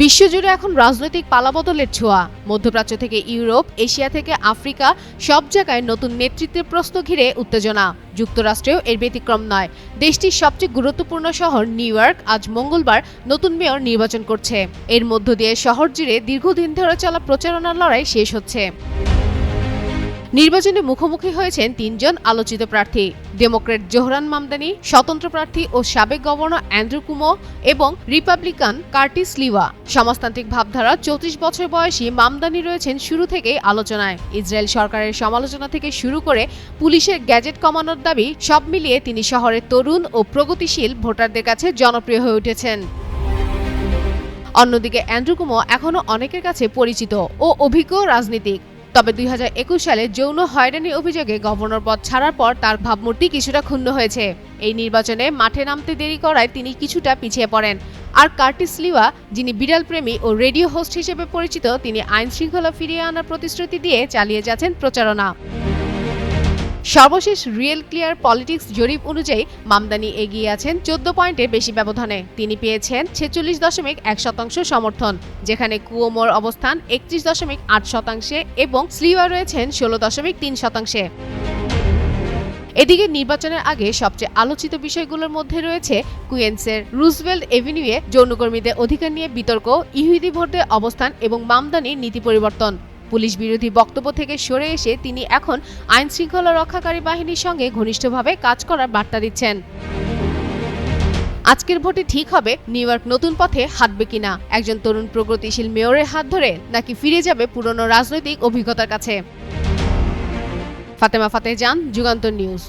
বিশ্বজুড়ে এখন রাজনৈতিক পালাবদলের ছোঁয়া। মধ্যপ্রাচ্য থেকে ইউরোপ, এশিয়া থেকে আফ্রিকা, সব জায়গায় নতুন নেতৃত্বের প্রশ্ন ঘিরে উত্তেজনা। যুক্তরাষ্ট্রেও এর ব্যতিক্রম নয়। দেশটির সবচেয়ে গুরুত্বপূর্ণ শহর নিউ ইয়র্ক আজ মঙ্গলবার নতুন মেয়র নির্বাচন করছে। এর মধ্য দিয়ে শহর জুড়ে দীর্ঘদিন ধরে চলা প্রচারণার লড়াই শেষ হচ্ছে। নির্বাচনে মুখোমুখি হয়েছেন তিনজন আলোচিত প্রার্থী। ডেমোক্রেট জোহরান মামদানি, স্বতন্ত্র প্রার্থী ও সাবেক গভর্নর অ্যান্ড্রু কুমো এবং রিপাবলিকান কার্টিস লিওয়া। সমাজতান্ত্রিক ভাবধারা চৌত্রিশ বছর বয়সী মামদানি রয়েছেন শুরু থেকেই আলোচনায়। ইসরায়েল সরকারের সমালোচনা থেকে শুরু করে পুলিশের গ্যাজেট কমানোর দাবি সব মিলিয়ে তিনি শহরের তরুণ ও প্রগতিশীল ভোটারদের কাছে জনপ্রিয় হয়ে উঠেছেন। অন্যদিকে অ্যান্ড্রু কুমো এখনও অনেকের কাছে পরিচিত ও অভিজ্ঞ রাজনীতিক। তবে দুই হাজার একুশ সালে যৌন হয়রানি অভিযোগে গভর্নর পদ ছাড়ার পর তার ভাবমূর্তি কিছুটা ক্ষুণ্ণ হয়েছে। এই নির্বাচনে মাঠে নামতে দেরি করায় তিনি কিছুটা পিছিয়ে পড়েন। আর কার্টিস লিওয়া, যিনি বিড়াল প্রেমী ও রেডিও হোস্ট হিসেবে পরিচিত, তিনি আইন শৃঙ্খলা ফিরিয়ে আনার প্রতিশ্রুতি দিয়ে চালিয়ে যাচ্ছেন প্রচারণা। সর্বশেষ রিয়েল ক্লিয়ার পলিটিক্স জরিপ অনুযায়ী মামদানি এগিয়ে আছেন চোদ্দ পয়েন্টের বেশি ব্যবধানে। তিনি পেয়েছেন ছেচল্লিশ দশমিক এক শতাংশ সমর্থন, যেখানে কুয়োমোর অবস্থান একত্রিশ দশমিক আট শতাংশে এবং স্লিওয়া রয়েছেন ষোলো দশমিক তিন শতাংশে। এদিকে নির্বাচনের আগে সবচেয়ে আলোচিত বিষয়গুলোর মধ্যে রয়েছে কুয়েন্সের রুজভেল্ট এভিনিউয়ে যৌনকর্মীদের অধিকার নিয়ে বিতর্ক, ইহুদি ভোটে অবস্থান এবং মামদানির নীতি পরিবর্তন। পুলিশ বিরোধী বক্তব্য থেকে সরে এসে তিনি এখন আইন শৃঙ্খলা রক্ষাকারী বাহিনীর সঙ্গে ঘনিষ্ঠভাবে কাজ করার বার্তা দিচ্ছেন। আজকের ভোটে ঠিক হবে নিউ নতুন পথে হাঁটবে কিনা? একজন তরুণ প্রগতিশীল মেয়রের হাত ধরে নাকি ফিরে যাবে পুরনো রাজনৈতিক অভিজ্ঞতার কাছে? ফাতেমা ফাতে যান যুগান্তর নিউজ।